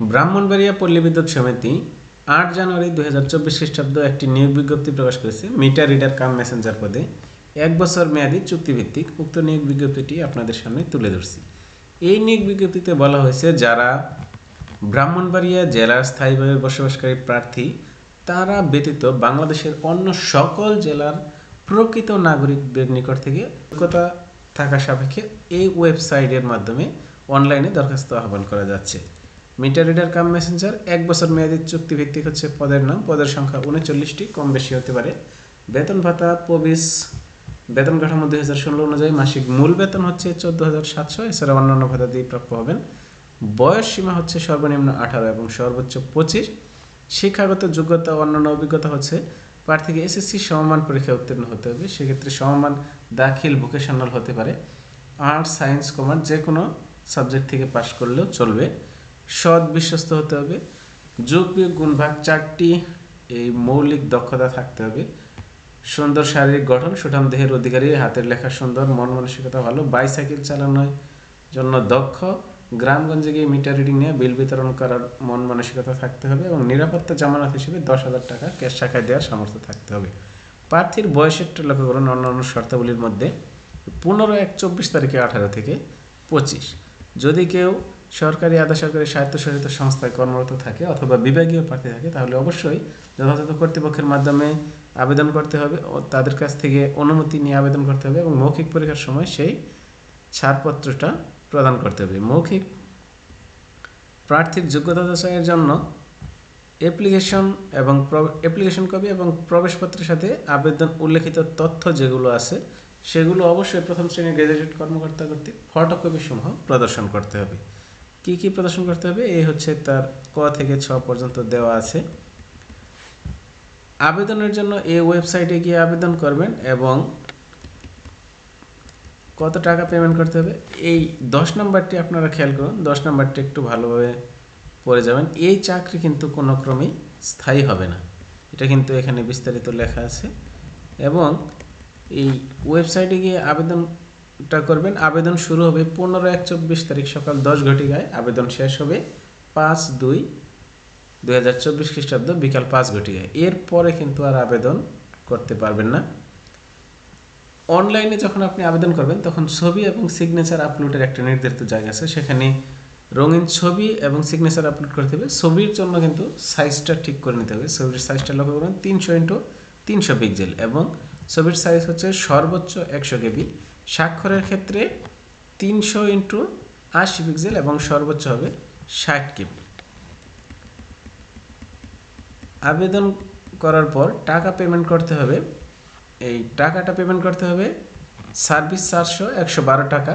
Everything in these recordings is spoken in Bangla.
ব্রাহ্মণবাড়িয়া পল্লী বিদ্যুৎ সমিতি আট জানুয়ারি দুই হাজার চব্বিশ খ্রিস্টাব্দ একটি নিয়োগ বিজ্ঞপ্তি প্রকাশ করেছে মিটার রিডার কাম মেসেঞ্জার পদে। এক বছর মেয়াদী চুক্তিভিত্তিক উক্ত নিয়োগ বিজ্ঞপ্তিটি আপনাদের সামনে তুলে ধরছি। এই নিয়োগ বিজ্ঞপ্তিতে বলা হয়েছে, যারা ব্রাহ্মণবাড়িয়া জেলার স্থায়ীভাবে বসবাসকারী প্রার্থী, তারা ব্যতীত বাংলাদেশের অন্য সকল জেলার প্রকৃত নাগরিকদের নিকট থেকে যোগ্যতা থাকা সাপেক্ষে এই ওয়েবসাইটের মাধ্যমে অনলাইনে দরখাস্ত আহ্বান করা যাচ্ছে। মিটার রিডার কাম মেসেঞ্জার এক বছর মেয়াদী চুক্তিভিত্তিক হচ্ছে পদের নাম। পদের সংখ্যা উনচল্লিশটি, কম বেশি হতে পারে। বেতন ভাতা প্রবিস বেতন কাঠামো দুই হাজার ষোলো অনুযায়ী মাসিক মূল বেতন হচ্ছে চোদ্দ হাজার সাতশো এছাড়া অন্যান্য ভাতা দিয়ে প্রাপ্য হবেন। বয়স সীমা হচ্ছে সর্বনিম্ন আঠারো এবং সর্বোচ্চ পঁচিশ। শিক্ষাগত যোগ্যতা অন্যান্য অভিজ্ঞতা হচ্ছে প্রার্থীকে এসএসসি সমমান পরীক্ষায় উত্তীর্ণ হতে হবে। সেক্ষেত্রে সমমান দাখিল ভোকেশনাল হতে পারে। আর্টস সায়েন্স কমার্স যে কোনো সাবজেক্ট থেকে পাশ করলেও চলবে। সৎ বিশ্বস্ত হতে হবে। যোগ বিয়োগ গুণভাগ চারটি, এই মৌলিক দক্ষতা থাকতে হবে। সুন্দর শারীরিক গঠন, সুঠাম দেহের অধিকারী, হাতের লেখা সুন্দর, মন মানসিকতা ভালো, বাইসাইকেল চালানোর জন্য দক্ষ, গ্রামগঞ্জে গিয়ে মিটার রিডিং নিয়ে বিল বিতরণ করার মন মানসিকতা থাকতে হবে এবং নিরাপত্তা জামানত হিসেবে দশ হাজার টাকা ক্যাশ শাখায় দেওয়ার সামর্থ্য থাকতে হবে। প্রার্থীর বয়সেরটা লক্ষ্য করুন, অন্যান্য শর্তাবলীর মধ্যে, পনেরো এক চব্বিশ তারিখে আঠারো থেকে পঁচিশ। যদি কেউ সরকারি আধা সরকারি স্বায়ত্তশাসিত সংস্থায় কর্মরত থাকে অথবা বিভাগীয় প্রার্থী থাকে, তাহলে অবশ্যই যথাযথ কর্তৃপক্ষের মাধ্যমে আবেদন করতে হবে ও তাদের কাছ থেকে অনুমতি নিয়ে আবেদন করতে হবে এবং মৌখিক পরীক্ষার সময় সেই ছাড়পত্রটা প্রদান করতে হবে। মৌখিক প্রার্থীর যোগ্যতা যাচাইয়ের জন্য অ্যাপ্লিকেশন এবং অ্যাপ্লিকেশন কপি এবং প্রবেশপত্রের সাথে আবেদন উল্লেখিত তথ্য যেগুলো আছে সেগুলো অবশ্যই প্রথম শ্রেণির গ্র্যাজুয়েট কর্মকর্তা কর্তৃক ফটোকপি সমূহ প্রদর্শন করতে হবে। কি কি প্রদর্শন করতে হবে? এই হচ্ছে তার ক থেকে ছ পর্যন্ত দেওয়া আছে। আবেদনের জন্য এই ওয়েবসাইটে গিয়ে আবেদন করবেন এবং কত টাকা পেমেন্ট করতে হবে? এই দশ নম্বরটি আপনারা খেয়াল করুন, দশ নম্বরটি একটু ভালোভাবে পড়ে যাবেন। এই চাকরি কিন্তু কোনো ক্রমেই স্থায়ী হবে না। এটা কিন্তু এখানে বিস্তারিত লেখা আছে। এবং এই ওয়েবসাইটে গিয়ে আবেদনটা করবেন। আবেদন শুরু হবে পনেরো এক চব্বিশ তারিখ সকাল দশ ঘটিকায়। আবেদন শেষ হবে পাঁচ দুই দুই হাজার চব্বিশ খ্রিস্টাব্দ বিকাল পাঁচ ঘটিকায়। এরপরে কিন্তু আর আবেদন করতে পারবেন না। অনলাইনে যখন আপনি আবেদন করবেন, তখন ছবি এবং সিগনেচার আপলোডের একটা নির্ধারিত জায়গা আছে। সেখানে রঙিন ছবি এবং সিগনেচার আপলোড করতে হবে। ছবির জন্য কিন্তু সাইজটা ঠিক করে নিতে হবে। ছবির সাইজটা লক্ষ্য করবেন তিনশো ইন্টু তিনশো পিক্সেল এবং ছবির সাইজ হচ্ছে সর্বোচ্চ একশো কেবি। স্বাক্ষরের ক্ষেত্রে তিনশো ইন্টু আশি পিক্সেল এবং সর্বোচ্চ হবে ষাট কেবি। আবেদন করার পর টাকা পেমেন্ট করতে হবে। এই টাকাটা পেমেন্ট করতে হবে সার্ভিস চারশো একশো বারো টাকা।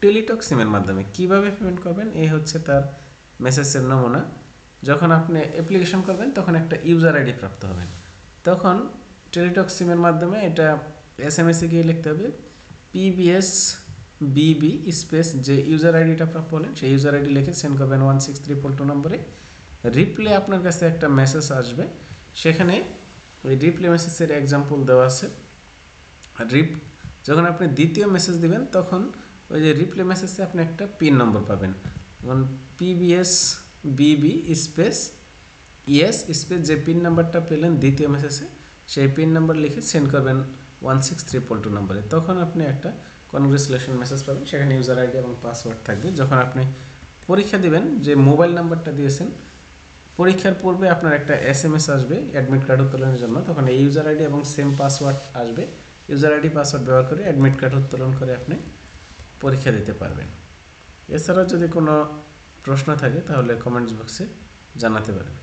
টেলিটক সিমের মাধ্যমে। কীভাবে পেমেন্ট করবেন? এই হচ্ছে তার মেসেজের নমুনা। যখন আপনি অ্যাপ্লিকেশন করবেন, তখন একটা ইউজার আইডি প্রাপ্ত হবেন তখন টেলিটক সিমের মাধ্যমে এটা এস এম এসে গিয়ে লিখতে হবে পিবিএস বিবি স্পেস যে ইউজার আইডিটা প্রাপ্ত হলেন সেই ইউজার আইডি লিখে সেন্ড করবেন one six three four two নম্বরে রিপ্লে আপনার কাছে একটা মেসেজ আসবে, সেখানে ওই রিপ্লে মেসেজের এক্সাম্পল দেওয়া আছে। রিপ যখন আপনি দ্বিতীয় মেসেজ দিবেন, তখন ওই যে রিপ্লে মেসেজে আপনি একটা পিন নম্বর পাবেন। যেমন PBS BB space yes space যে পিন নাম্বারটা পেলেন দ্বিতীয় মেসেজে সেই পিন নাম্বার লিখে সেন্ড করবেন one six three four two নাম্বারে তখন আপনি একটা কনগ্রেচুলেশন মেসেজ পাবেন, সেখানে ইউজার আইডি এবং পাসওয়ার্ড থাকবে। যখন আপনি পরীক্ষা দিবেন, যে মোবাইল নাম্বারটা দিয়েছেন, পরীক্ষার পূর্বে আপনার একটা এস এম এস আসবে অ্যাডমিট কার্ড উত্তোলনের জন্য। তখন এই ইউজার আইডি এবং সেম পাসওয়ার্ড আসবে। ইউজার আইডি পাসওয়ার্ড ব্যবহার করে অ্যাডমিট কার্ড উত্তোলন করে আপনি পরীক্ষা দিতে পারবেন। এছাড়াও যদি কোনো প্রশ্ন থাকে, তাহলে কমেন্টস বক্সে জানাতে পারেন